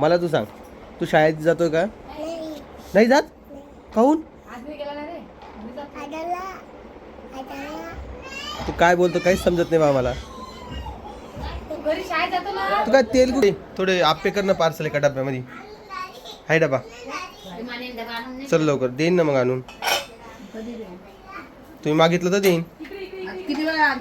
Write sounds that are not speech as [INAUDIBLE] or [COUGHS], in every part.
मला तू सांग. तू शाळेत जातोय का? नाही जात? काहून? तू काय बोलतो काहीच समजत नाही बा मला तू काय तेल कुठे? थोडे आप्पे कर ना पार्सल एका डब्यामध्ये. हाय डबा. चल लवकर देईन ना मग आणून. तुम्ही मागितलं तर देईन. किती वेळा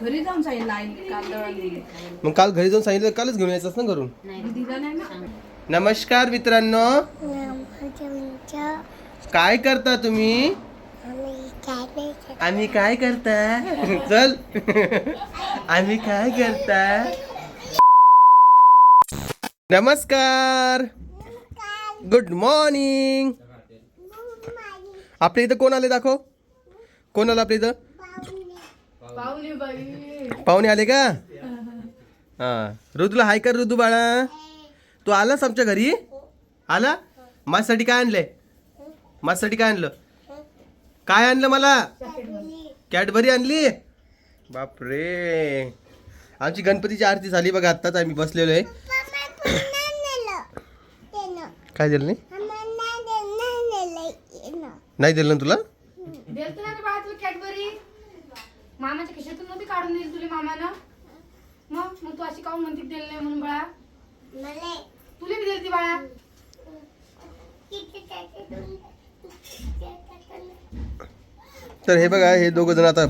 घरी जाऊन सांगितलं आई काल दळण मग काल घरी जाऊन सांगितलं कालच घेऊन यायचंच ना घरून? दिलं नाही ना. नमस्कार मित्रांनो. काय करता तुम्ही. आम्ही काय करता? [LAUGHS] चल. [LAUGHS] आम्ही काय करता? नमस्कार. गुड मॉर्निंग आपल्या इथं कोण आले दाखव? कोण आलं आपल्या इथं? पाहुणे बाई. पाहुणे आले का? [LAUGHS] हा. ऋतूला हाय कर ऋतू बाळा. तू आलास आमच्या घरी? आला? माझ्यासाठी काय आणलंय? माझ्यासाठी काय आणलं? काय आणलं मला? कॅडबरी आणली? बापरे. आमची गणपतीची आरती झाली बघा आत्ताच आम्ही बसलेलो आहे. काय दिलं नाही. नाही दिलं ना तुला देलतो ना रे बाळा तुला कॅडबरी मामाच्या खिशातून नव्हती काढून दिली तुला मामानं? मग? मग तू अशी काऊन म्हणते दिली नाही म्हणून बाळा? मला. तुला बी दिलती बाळा? तर हे बघा हे दोघं जण आता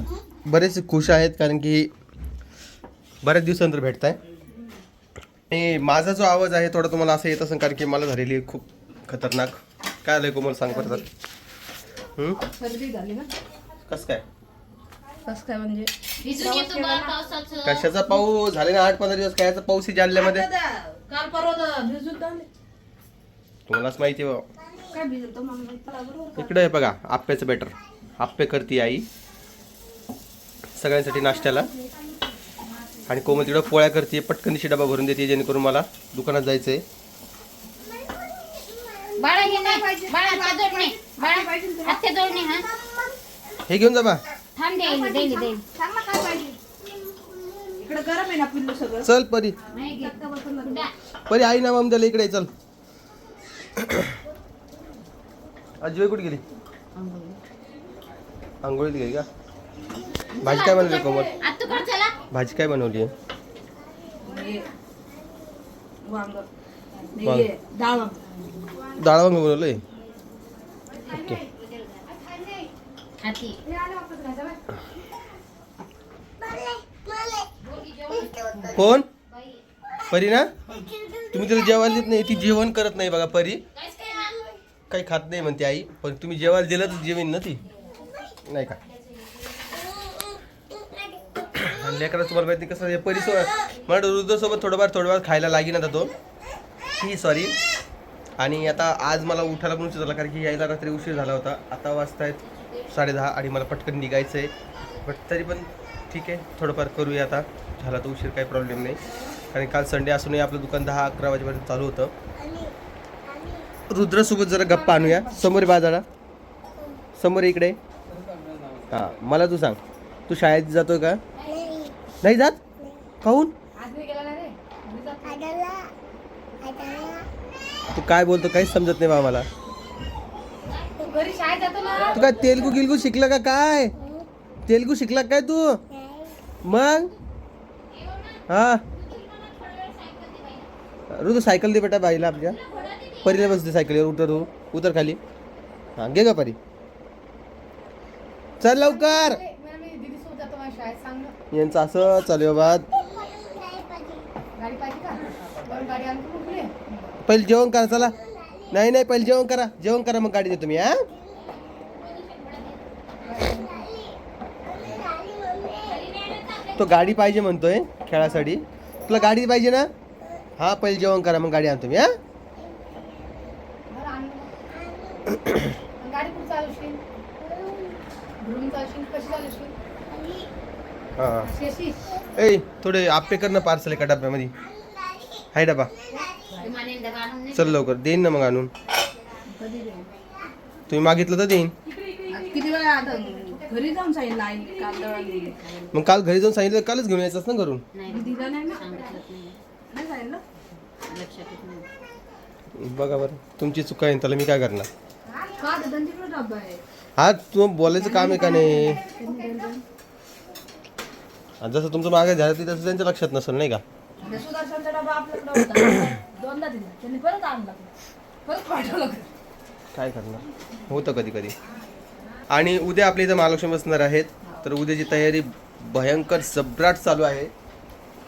बरेच खुश आहेत कारण की बऱ्याच दिवसानंतर भेटत आहे आणि माझा जो आवाज आहे थोडा तुम्हाला असं येत असेल कारण की मला झालेली आहे खूप खतरनाक. काय आलंय कोमल सांग परत हम्म? सर्दी झाली ना? कसं काय? कस काय म्हणजे? कशाचा पाऊस? झाले ना आठ पंधरा दिवस कायचा पाऊस आहे जालन्यामध्ये? काल परवा भिजून तुम्हालाच माहिती आहे काय भिजतो बरोबर इकडे आहे बघा आप्याचं बेटर आप्पे करते आई. सगळ्यांसाठी नाश्त्याला. आणि कोमल तिकडं पोळ्या करते पटकनीशी डबा भरून देते जेणेकरून मला दुकानात जायचं आहे बाळा हे नाही बाळा हात जोडणे बाळा हात जोडणे हा. हे घेऊन जा बा. थांब देईल देईल देईल इकडे गरम आहे ना पिल्लू सगळं. चल परी. नाही? परी आई ना मग त्याला इकडे चल. आजी कुठे गेली? आंघोळीत गेली का? भाजी काय बनवली कोमल? आत तू कर चला. भाजी काय बनवली? आहे हे वांग. वांग. हे डाळ डाळ वांग बनवलंय? ओके. कोण? परी ना? तुम्ही तिला जेवायला देत नाही ती जेवण करत नाही बघा परी. काही खात नाही म्हणते आई पण तुम्ही जेवायला दिलं तर जेवेन ना ती. नाही का? आणि लेकराला तुम्हाला माहिती कसं हे परी मला रुद्रसोबत थोडंफार थोडंफार खायला लागेन आता तो. ही सॉरी आणि आता आज मला उठायला पण उशीर झाला कारण की यायला रात्री उशीर झाला होता. आता वाजतायत साडे दहा आणि मला पटकन निघायचं आहे बट तरी पण ठीक आहे थोडंफार करूया आता. झाला तर उशीर काही प्रॉब्लेम नाही. कारण काल संडे असूनही आपलं दुकान दहा अकरा वाजेपर्यंत चालू होतं. रुद्रसोबत जरा गप्पा आणूया. समोर बाजारा. समोर इकडे. हां मला तू सांग. तू शाळेत जातोय का? नाही जात? काहून? जातो. तू काय बोलतो काहीच समजत नाही बा मला तू काय तेलगू गिलगू शिकलं का काय? तेलगू शिकला काय तू? मग? हा. ऋतू सायकल दे बेटा बाईला आपल्या. परीला बसते सायकलीवर उतर तू उतर खाली. हा घे का परी. चल लवकर. यांचं असं चालू बाद पहिले जेवण करा चला. नाही नाही पहिले जेवण करा. जेवण करा मग गाडी देतो मी हा? तो गाडी पाहिजे म्हणतोय खेळासाठी. तुला गाडी पाहिजे ना? हा पहिले जेवण करा मग गाडी आणतो मी हा? [COUGHS] हा. ए थोडे आप्पे कर ना पार्सल एका डब्यामध्ये. हाय डबा. चल लवकर देईन ना मग आणून? तुम्ही मागितलं तर देईन. किती वेळा घरी जाऊन सांगितलं आई काल दळण मग काल घरी जाऊन सांगितलं कालच घेऊन यायचंच ना घरून? नाही दिलं नाही ना. सांगितलं नाही. नाही सांगितलं? लक्षात येत नाही. बघा बरं तुमची चूक आहे त्याला मी काय करणार? का तर त्यांच्याकडे डब्बा आहे हा तू बोलायचं काम आहे का नाही? आणि जसं तुमचं मागे झालं ते तसं त्यांच्या लक्षात नसेल नाही का? आणि सुदर्शनचा डबा आपल्याकडे होता. [COUGHS] दोनदा दिला. त्यांनी परत आणला. परत पाठवलं. काय करणार? होतं कधी कधी आणि उद्या आपल्या इथं महालक्ष्मी बसणार आहेत. तर उद्याची तयारी भयंकर जबराट चालू आहे.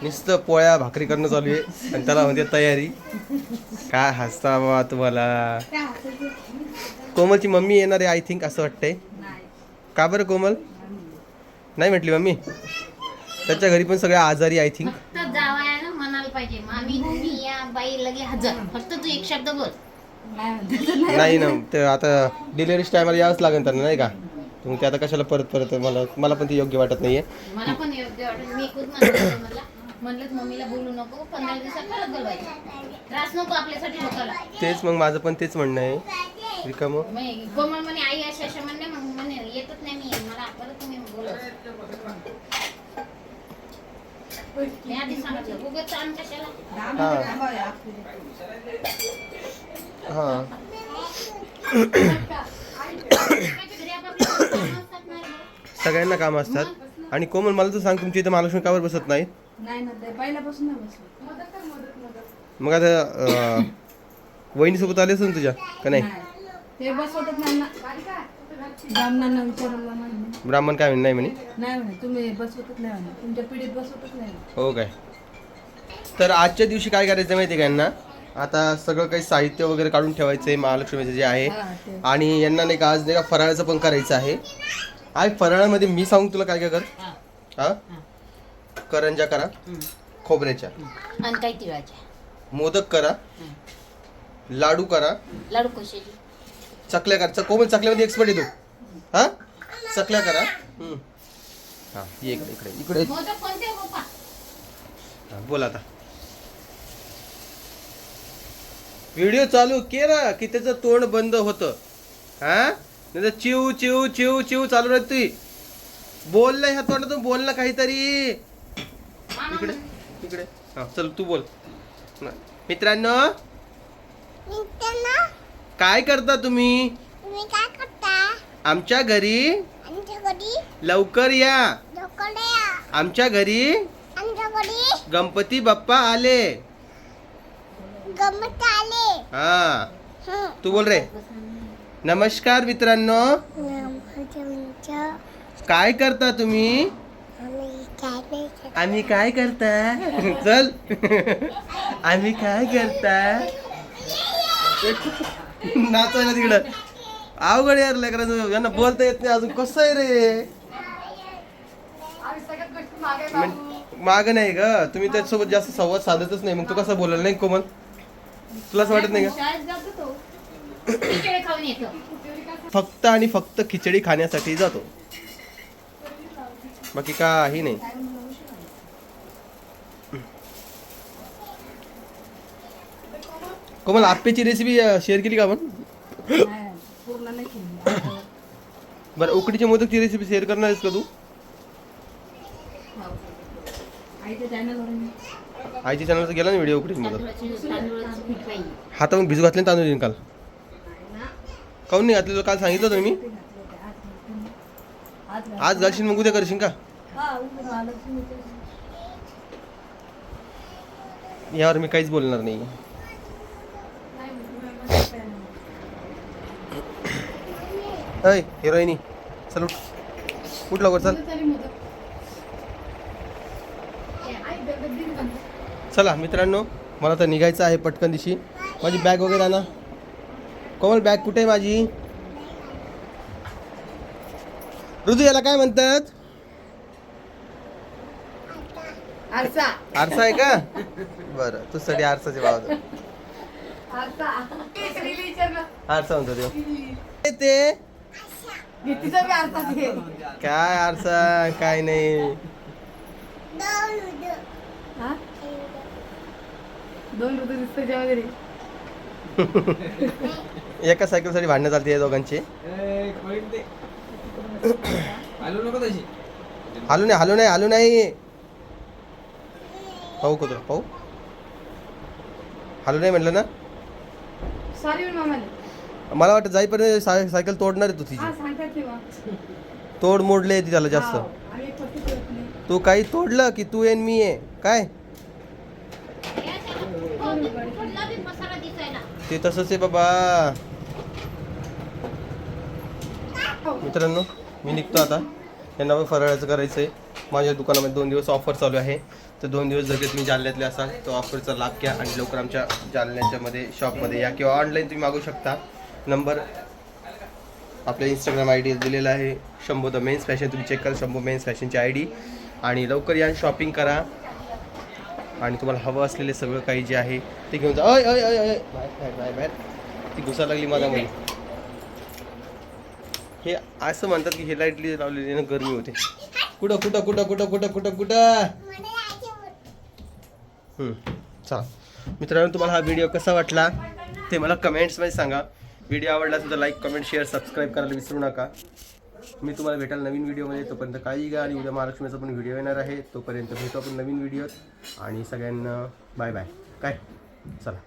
नुसतं पोळ्या भाकरी करणं चालू आहे. आणि त्याला म्हणते तयारी. काय हसता बाबा तुम्हाला? कोमलची मम्मी येणार आहे आय थिंक असं वाटतंय. का बरं कोमल? नाही म्हटली मम्मी? त्याच्या घरी पण सगळ्या आजारी आय थिंक फक्त म्हणायला पाहिजे. मामी तुम्ही या बाई लगे हजर. फक्त तू एक शब्द बोल. नाही ना ते आता डिलिव्हरी टायमाला यावंच लागेल त्यांना नाही का? मग ते आता कशाला परत परत मला मला पण ते योग्य वाटत नाहीये. मला पण योग्य वाटत मी खूप म्हणते मला म्हणलं मम्मीला बोलू नको पंधरा दिवसात परत बोलवायचं. त्रास नको आपल्यासाठी लोकांना तेच मग माझं पण तेच म्हणणं आहे. रिकाम. मग कोमल म्हणे आई अशा अशा म्हणणे मग म्हणे येतच नाही मी मला परत तुम्ही बोलवा. मी आधी सांगितलं उगाच ताण कशाला. हां. सगळ्यांना काम असतात. आणि कोमल मला तर सांग तुमच्या इथं महालक्ष्मी कावर बसत नाही. नाही ना ते पहिल्यापासून नाही बसलं मग आता अं, वहिनीसोबत आले असेल तुझ्या का नाही? ते बसवतच नाही ना. ब्राह्मणांना विचारलं नाही ब्राह्मण काय म्हणे नाही म्हणे? नाही म्हणे तुम्ही बसवतच नाही म्हणे. तुमच्या पिढीत बसवतच नाही म्हणे. हो काय. तर आजच्या दिवशी काय करायचं माहिती आहे का यांना? आता सगळं काही साहित्य वगैरे काढून ठेवायचं आहे महालक्ष्मीचं जे आहे. आणि यांना नाही का आज नाही का फराळाचं पण करायचं आहे. आज फराळामध्ये मी सांगू तुला काय काय कर. हा. करंजा करा. खोबऱ्याच्या. आणि काही तिळाच्या? मोदक करा लाडू करा. लाडू चकल्या करा. कोमल चकल्यामध्ये एक्सपर्ट येतो. हा? चकल्या करा. हा ये इकडे इकडे इकडे. बोल आता. व्हिडिओ चालू केला की त्याचं तोंड बंद होतं. हा? नाही तर चिव चिव चिव चिव चालू राहत ती. बोल ना ह्या तोंडातून बोल ना काहीतरी. इकडे. इकडे. हा चल तू बोल. ना. मित्रांनो काय करता तुम्ही? तुम्ही काय करता? आमच्या घरी लवकर या. घरी आमच्या घरी? गणपती बाप्पा आले. गमत आले. हा. तू बोल रे. नमस्कार मित्रांनो. काय करता तुम्ही? आम्ही काय काय करता? चल. आम्ही काय करता? नाचायला तिकडं. अवघड यार लेकरांचं. यांना बोलता येत नाही अजून. कसं आहे रे? माग नाही ग. तुम्ही त्याच्यासोबत जास्त संवाद साधतच नाही. मग तू कसं बोलायला नाही कोमल? तुला असं वाटत नाही का? शाळेत जातो तो. खिचडी खाऊन येतो. फक्त आणि फक्त खिचडी खाण्यासाठी जातो. बाकी काही नाही. कोमल आप्पेची रेसिपी शेअर केली का आपण? नाही, पूर्ण नाही केली बरं उकडीच्या मोदकची रेसिपी शेअर करणार आहेस का तू? आईच्या चॅनलवर आईच्या चॅनलचा गेला ना व्हिडिओ उकडीची पाहिजे हातावर भिजू घातले तांदूळ येईन काल. काऊन नाही घातलेलं काल सांगितलं मी. आज घालशील मग उद्या करशील का. यावर मी काहीच बोलणार नाही. अय हिरोईनी चल उठ. उठ लवकर चल. चला मित्रांनो मला तर निघायचं आहे पटकन दिशी. माझी बॅग वगैरे आणा. कोमल बॅग कुठे आहे माझी? ऋतू याला काय म्हणतात? आरसा. आरसा आहे का? बरं तू साठी आरसाचे भाव दे. आरसा. म्हणतो देव ते. काय आरसा? काय नाही. दोन ऋतू दिसतो घरी. एका सायकलसाठी भांडणं चालते या दोघांची. आलू नको तशी. हालू नाही हालू नाही हालू नाही. पाहू कुत्र पाहू. हालू नाही म्हटलं ना? सॉरी मला वाटतं जाईपर्यंत साय सायकल तोडणार आहे तू तिची. हा सांगतात तेव्हा. तोड मोडले ती त्याला जास्त. आम्ही एक पत्ती करत नाही. तू काही तोडलं की तू येन मी आहे. काय? ते तसंच आहे बाबा. मित्रांनो मी निघतो आता. यांना पण फराळाचं करायचं आहे माझ्या दुकानामध्ये दोन दिवस ऑफर चालू आहे. तर दोन दिवस जर का तुम्ही जालन्यातले असाल तो ऑफरचा लाभ घ्या आणि लवकर आमच्या जालन्याच्यामध्ये शॉपमध्ये या किंवा ऑनलाईन तुम्ही मागू शकता. नंबर आपल्या इंस्टाग्राम आय डी दिलेला आहे. शंभू द मेन्स फॅशन तुम्ही चेक करा शंभू मेन्स फॅशनची आय डी आणि लवकर या शॉपिंग करा. आणि तुम्हाला हवं असलेले सगळं काही जे आहे ते घेऊन जा. अय अय अय अय. बाहेर बाहेर बाहेर बाहेर. ती घुसा लागली माझ्यामध्ये हे असं म्हणतात की हे लाईटली लावलेली ना गरमी होते. कुठं कुठं कुठं कुठं कुठं कुठं कुठं? हम्म, चला. मित्रांनो तुम्हाला हा व्हिडिओ कसा वाटला ते मला कमेंट्समध्ये सांगा. व्हिडिओ आवडला तर लाईक कमेंट शेअर सबस्क्राईब करायला विसरू नका. मी तुम्हाला भेटाल नवीन व्हिडिओमध्ये तोपर्यंत काळजी घ्या आणि उद्या महालक्ष्मीचा पण व्हिडिओ येणार आहे. तोपर्यंत भेटू आपण नवीन व्हिडिओत. आणि सगळ्यांना बाय बाय. काय? चला.